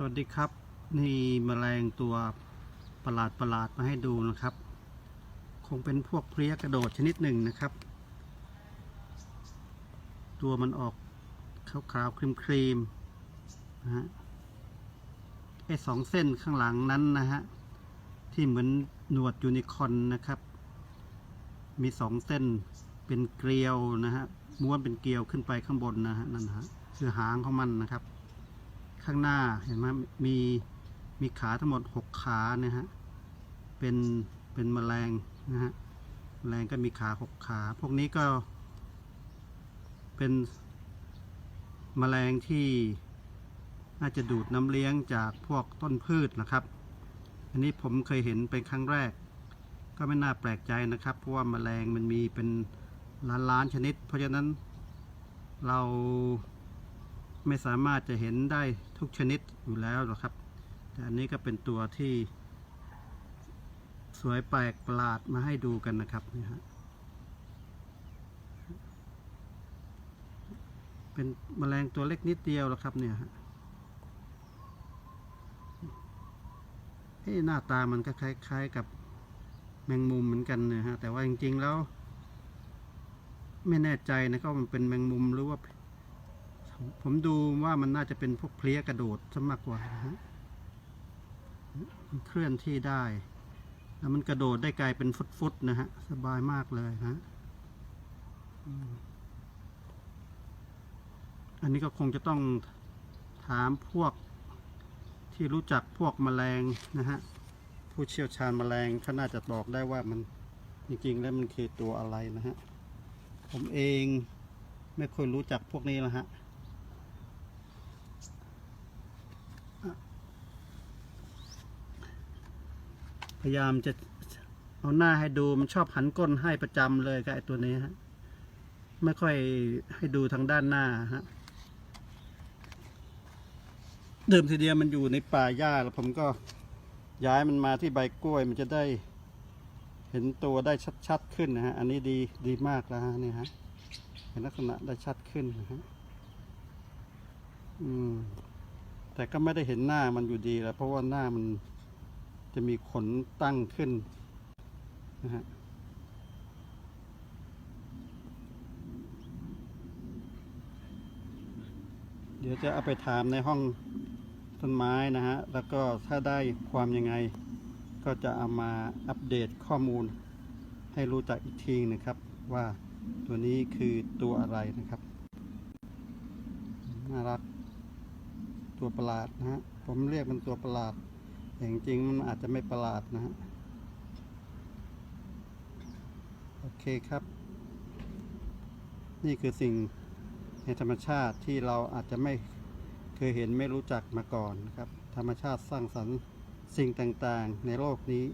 สวัสดีครับ นี่มแมลงตัวประหลาดประหลาดมาให้ดูนะครับ คงเป็นพวกเพลี้ยกระโดดชนิดหนึ่งนะครับ ตัวมันออกขาวๆครีมๆนะฮะไอสองเส้นข้างหลังนั้นนะฮะ ที่เหมือนหนวดยูนิคอนนะครับ มีสองเส้นเป็นเกลียวนะฮะม้วนเป็นเกลียวขึ้นไปข้างบนนะฮะนั่นฮะคือหางของมันนะครับ ข้างหน้าเห็นไหมมีมีขาทั้งหมดหกขานะฮะเป็นเป็นแมลงนะฮะแมลงก็มีขาหกขา พวกนี้ก็เป็นแมลงที่น่าจะดูดน้ำเลี้ยงจากพวกต้นพืชนะครับ อันนี้ผมเคยเห็นเป็นครั้งแรก ก็ไม่น่าแปลกใจนะครับ เพราะว่าแมลงมันมีเป็นล้านล้านชนิด เพราะฉะนั้นเรา ไม่สามารถจะเห็นได้ทุกชนิดอยู่แล้วหรอกครับ แต่อันนี้ก็เป็นตัวที่ สวยแปลกประหลาดมาให้ดูกันนะครับนี่ฮะเป็นแมลงตัวเล็กนิดเดียวแล้วครับเนี่ยฮะเฮ้หน้าตามันก็คล้าย ๆ กับแมงมุมเหมือนกันนะฮะแต่ว่าจริงๆแล้ว ไม่แน่ใจนะครับว่ามันเป็นแมงมุมหรือว่า ผมดูว่ามันน่าจะเป็นพวกเพลี้ยกระโดดซะมากกว่านะฮะมันเคลื่อนที่ได้ แล้วมันกระโดดได้ไกลเป็นฟุตๆนะฮะ สบายมากเลยฮะอันนี้ก็คงจะต้องถามพวกที่รู้จักพวกแมลงนะฮะ ผู้เชี่ยวชาญแมลงเขาน่าจะบอกได้ว่ามันจริงๆแล้วมันคือตัวอะไรนะฮะ ผมเองไม่ค่อยรู้จักพวกนี้นะฮะ พยายามจะเอาหน้าให้ดูมันชอบหันก้นให้ประจำเลยกับไอตัวนี้ฮะไม่ค่อยให้ดูทางด้านหน้าฮะเดิมทีเดียวมันอยู่ในป่าหญ้าแล้วผมก็ย้ายมันมาที่ใบกล้วยมันจะได้เห็นตัวได้ชัด ๆ ขึ้นนะฮะ อันนี้ดีดีมากแล้วฮะนี่ฮะ เห็นลักษณะได้ชัดขึ้นนะฮะ อืม แต่ก็ไม่ได้เห็นหน้ามันอยู่ดีแล้วเพราะว่าหน้ามันจะมีขนตั้งขึ้นนะฮะเดี๋ยวจะเอาไปถามในห้องต้นไม้นะฮะ แล้วก็ถ้าได้ความยังไง ก็จะเอามาอัปเดตข้อมูล ให้รู้จักอีกทีนะครับ ว่าตัวนี้คือตัวอะไรนะครับ น่ารัก ตัวประหลาดนะฮะ ผมเรียกมันตัวประหลาดแต่จริงมันอาจจะไม่ประหลาดนะฮะ โอเคครับ นี่คือสิ่งในธรรมชาติที่เราอาจจะไม่เคยเห็นไม่รู้จักมาก่อนนะครับ ธรรมชาติสร้างสรรค์สิ่งต่างๆ ในโลกนี้